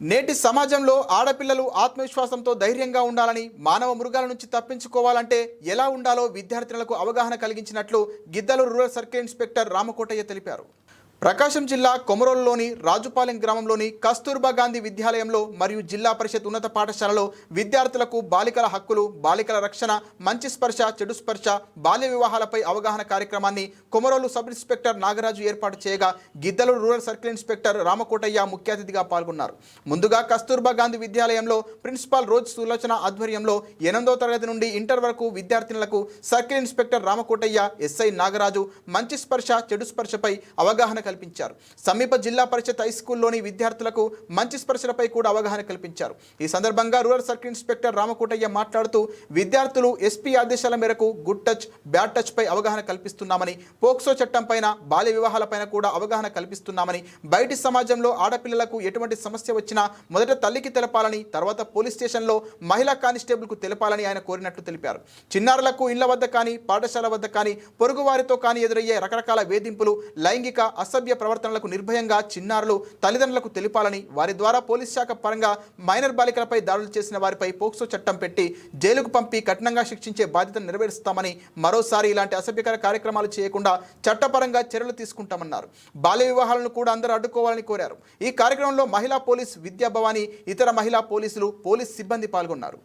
నేటి సమాజంలో ఆడపిల్లలు ఆత్మవిశ్వాసంతో ధైర్యంగా ఉండాలని మానవ మృగాల నుంచి తప్పించుకోవాలంటే ఎలా ఉండాలో విద్యార్థినులకు అవగాహన కలిగించినట్లు Giddalur rural circle inspector Ramakotayya తెలిపారు. ప్రకాశం జిల్లా కొమరోలులోని రాజుపాలెం గ్రామంలోని కస్తూర్బా గాంధీ విద్యాలయంలో మరియు జిల్లా పరిషత్ ఉన్నత పాఠశాలలో విద్యార్థులకు బాలికల హక్కులు బాలికల రక్షణ మంచి స్పర్శ చెడు స్పర్శ బాల్య వివాహాలపై అవగాహన కార్యక్రమాన్ని కొమరోలు సబ్ ఇన్స్పెక్టర్ నాగరాజు ఏర్పాటు చేయగా Giddalur rural circle inspector Ramakotayya ముఖ్య అతిథిగా పాల్గొన్నారు. ముందుగా కస్తూర్బా గాంధీ విద్యాలయంలో ప్రిన్సిపాల్ రోజ్ సులోచన ఆధ్వర్యంలో ఎనిమిదవ తరగతి నుండి ఇంటర్ వరకు విద్యార్థినులకు circle inspector Ramakotaiah SI Nagaraju మంచి స్పర్శ చెడు స్పర్శపై అవగాహన కల్పించారు. సమీప జిల్లా పరిషత్ హై స్కూల్లోని విద్యార్థులకు మంచి స్పర్శలపై కూడా అవగాహన కల్పించారు. ఈ సందర్భంగా రూరల్ సర్కిల్ ఇన్స్పెక్టర్ రామకోటయ్య మాట్లాడుతూ విద్యార్థులు ఎస్పీ ఆదేశాల మేరకు గుడ్ టచ్ బ్యాడ్ టచ్ పై అవగాహన కల్పిస్తున్నామని పోక్సో చట్టం పైన బాల్య వివాహాలపైన కూడా అవగాహన కల్పిస్తున్నామని బయటి సమాజంలో ఆడపిల్లలకు ఎటువంటి సమస్య వచ్చినా మొదట తల్లికి తెలపాలని తర్వాత పోలీస్ స్టేషన్లో మహిళా కానిస్టేబుల్కు తెలపాలని ఆయన కోరినట్లు తెలిపారు. చిన్నారులకు ఇళ్ళ వద్ద కానీ పాఠశాల వద్ద కానీ పొరుగు వారితో కానీ ఎదురయ్యే రకరకాల వేధింపులు లైంగిక అసభ్య ప్రవర్తనలకు నిర్భయంగా చిన్నారులు తల్లిదండ్రులకు తెలిపాలని వారి ద్వారా పోలీస్ శాఖ పరంగా మైనర్ బాలికలపై దాడులు చేసిన వారిపై పోక్సో చట్టం పెట్టి జైలుకు పంపి కఠినంగా శిక్షించే బాధ్యతను నెరవేరుస్తామని మరోసారి ఇలాంటి అసభ్యకర కార్యక్రమాలు చేయకుండా చట్టపరంగా చర్యలు తీసుకుంటామన్నారు. బాల్య వివాహాలను కూడా అందరూ అడ్డుకోవాలని కోరారు. ఈ కార్యక్రమంలో మహిళా పోలీస్ విద్యాభవాని ఇతర మహిళా పోలీసులు పోలీస్ సిబ్బంది పాల్గొన్నారు.